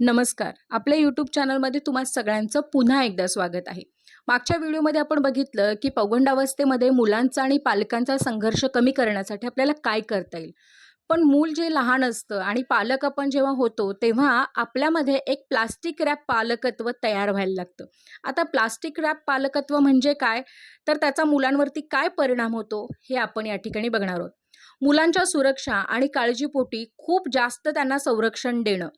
नमस्कार. आपल्या यूट्यूब चॅनलमध्ये तुम्हा सगळ्यांचं पुन्हा एकदा स्वागत आहे. मागच्या व्हिडिओमध्ये आपण बघितलं की पौगंडावस्थेमध्ये मुलांचा आणि पालकांचा संघर्ष कमी करण्यासाठी आपल्याला काय करता येईल? पण मूल जे लहान असतं आणि पालक आपण जेव्हा होतो तेव्हा आपल्यामध्ये एक प्लास्टिक रॅप पालकत्व तयार व्हायला लागतं. आता प्लास्टिक रॅप पालकत्व म्हणजे काय? तर त्याचा मुलांवरती काय परिणाम होतो हे आपण या ठिकाणी बघणार आहोत. मुलांच्या सुरक्षा आणि काळजीपोटी खूप जास्त त्यांना संरक्षण देणं.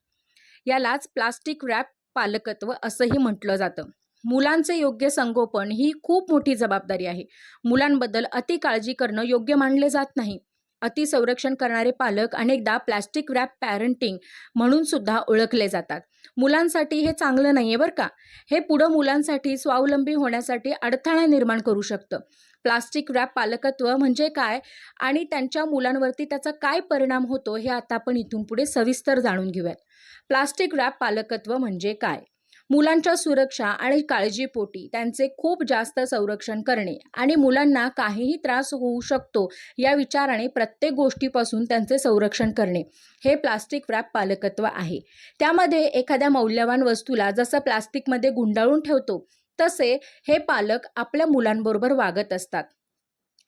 यालाच प्लास्टिक रॅप पालकत्व असंही म्हटलं जातं. मुलांचे योग्य संगोपन ही खूप मोठी जबाबदारी आहे. मुलांबद्दल अति काळजी करणं योग्य मानले जात नाही. अति संरक्षण करणारे पालक अनेकदा प्लॅस्टिक रॅप पॅरेंटिंग म्हणून सुद्धा ओळखले जातात. मुलांसाठी हे चांगलं नाही आहे बरं का? हे पुढं मुलांसाठी स्वावलंबी होण्यासाठी अडथळा निर्माण करू शकतं. प्लास्टिक रॅप पालकत्व म्हणजे काय? आणि त्यांच्या मुलांवरती त्याचा काय परिणाम होतो? हे आता आपण इथून पुढे सविस्तर जाणून घेऊयात. प्लास्टिक रॅप पालकत्व म्हणजे काय? मुलांच्या सुरक्षा आणि काळजीपोटी त्यांचे खूप जास्त संरक्षण करणे आणि मुलांना काहीही त्रास होऊ शकतो या विचाराने प्रत्येक गोष्टीपासून त्यांचे संरक्षण करणे हे प्लास्टिक रॅप पालकत्व आहे. त्यामध्ये एखाद्या मौल्यवान वस्तूला जसं प्लास्टिकमध्ये गुंडाळून ठेवतो तसे हे पालक आपल्या मुलांबरोबर वागत असतात.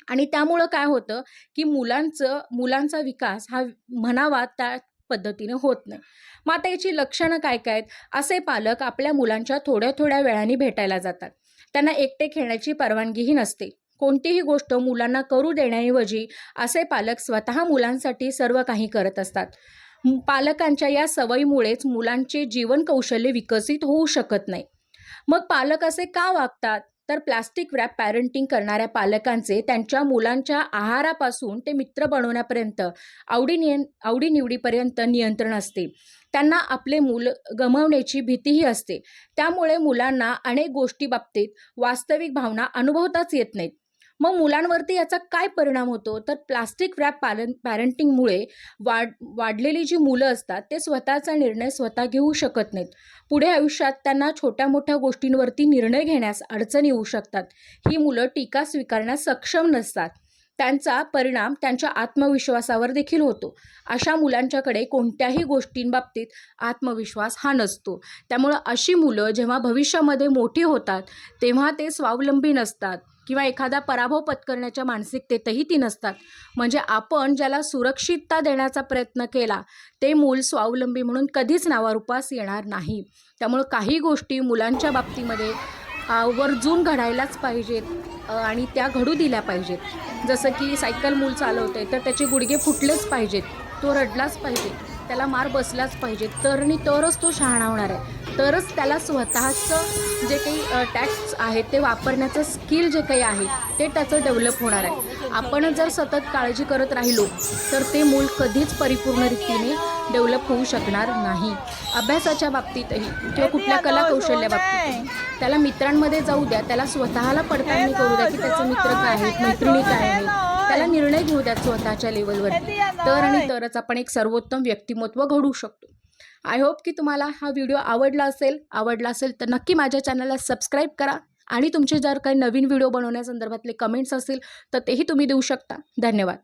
आणि त्यामुळं काय होतं की मुलांचं मुलांचा विकास हा म्हणावा त्या पद्धतीने होत नाही. मग आता याची लक्षणं काय काय आहेत? असे पालक आपल्या मुलांच्या थोड्या थोड्या वेळाने भेटायला जातात. त्यांना एकटे खेळण्याची परवानगीही नसते. कोणतीही गोष्ट मुलांना करू देण्याऐवजी असे पालक स्वतः मुलांसाठी सर्व काही करत असतात. पालकांच्या या सवयीमुळेच मुलांचे जीवन कौशल्य विकसित होऊ शकत नाही. मग पालक असे का वागतात? तर प्लास्टिक रॅप पॅरेंटिंग करणाऱ्या पालकांचे त्यांच्या मुलांच्या आहारापासून ते मित्र बनवण्यापर्यंत आवडी नियं आवडीनिवडीपर्यंत नियंत्रण असते. त्यांना आपले मूल गमावण्याची भीतीही असते. त्यामुळे मुलांना अनेक गोष्टी बाबतीत वास्तविक भावना अनुभवताच येत नाहीत. मग मुलांवरती याचा काय परिणाम होतो? तर प्लास्टिक रॅप पॅरें पॅरेंटिंगमुळे वाढ वाढलेली जी मुलं असतात ते स्वतःचा निर्णय स्वतः घेऊ शकत नाहीत. पुढे आयुष्यात त्यांना छोट्या मोठ्या गोष्टींवरती निर्णय घेण्यास अडचणी येऊ शकतात. ही मुलं टीका स्वीकारण्यास सक्षम नसतात. त्यांचा परिणाम त्यांच्या आत्मविश्वासावर देखील होतो. अशा मुलांच्याकडे कोणत्याही गोष्टींबाबतीत आत्मविश्वास हा नसतो. त्यामुळं अशी मुलं जेव्हा भविष्यामध्ये मोठी होतात तेव्हा ते स्वावलंबी नसतात. किंवा एखादा पराभव पत्करण्याच्या मानसिकतेतही ती नसतात. म्हणजे आपण ज्याला सुरक्षितता देण्याचा प्रयत्न केला ते मूल स्वावलंबी म्हणून कधीच नावारूपास येणार नाही. त्यामुळं काही गोष्टी मुलांच्या बाबतीमध्ये आवर्जून घडायलाच पाहिजेत आणि त्या घडू दिल्या पाहिजेत. जसं की सायकल मूल चालवते तर त्याचे गुडघे फुटलेच पाहिजेत तो रडलाच पाहिजे त्याला मार बसलाच पाहिजे तर आणि तरच तो शहाणा होणार आहे. तरच त्याला स्वतःचं जे काही टॅक्स आहे ते वापरण्याचं स्किल जे काही आहे ते त्याचं डेव्हलप होणार आहे. आपण जर सतत काळजी करत राहिलो तर ते मूल कधीच परिपूर्ण रीतीने डेव्हलप होऊ शकणार नाही. अभ्यासाच्या बाबतीतही किंवा कुठल्या कला कौशल्या बाबतीतही. त्याला मित्रांमध्ये जाऊ द्या त्याला स्वतःला पडताळणी करू द्या की त्याचे मित्र काय आहेत मैत्रिणी काय आहेत. त्याला निर्णय घेऊ द्या स्वतःच्या लेवलवरती तर आणि तरच आपण एक सर्वोत्तम व्यक्तिमत्व घडवू शकतो. आय होप की तुम्हाला हा व्हिडिओ आवडला असेल. आवडला असेल तर नक्की माझ्या चॅनलला सबस्क्राईब करा. आणि तुमचे जर काही नवीन व्हिडिओ बनवण्यासंदर्भातले कमेंट्स असतील तर तेही तुम्ही देऊ शकता. धन्यवाद.